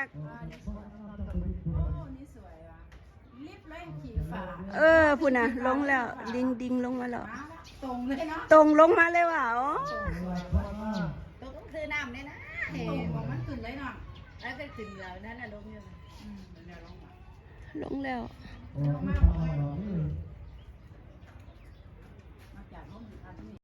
คักอ่านี่สวยโอ้นี่สวยว่ะรีบเลยขี่ฝาเออพูดนะลงแล้วดิงดิงลงมาแล้วมาละตรงเลยเนาะตรงลงมาเลยว่ะอ๋อตกต้องซื้อน้ำเลยนะเห็นบอกมันขึ้นเลยเนาะแล้วก็ขึ้นแล้วนั่นน่ะลงอยู่อืมเดี๋ยวลงมาลงแล้วมาจากห้องอยู่อันนี้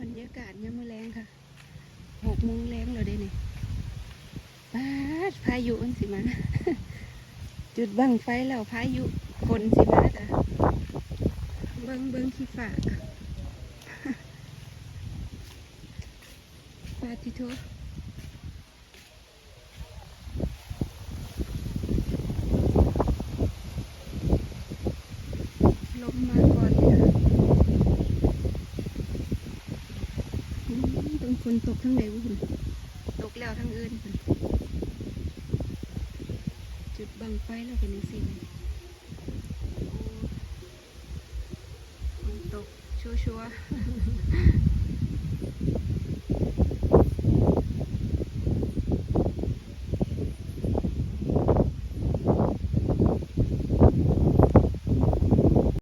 บรรยากาศยังมือแรงค่ะหกโมงแรงแล้วเด้นี่ป้าพายุมันสิมา จุดบังไฟแล้วพายุฝนสิมาจ้ะเบิ้งเบิ้งขี้ฝากปาติโทลมมาก่อนเลยค่ะอืมตรง คนตกทั้งใดวุ้นตกแล้วทั้งอื่นพุ่นจุดบังไฟแล้วเป็นยังสิฝนตกชัวชัวร์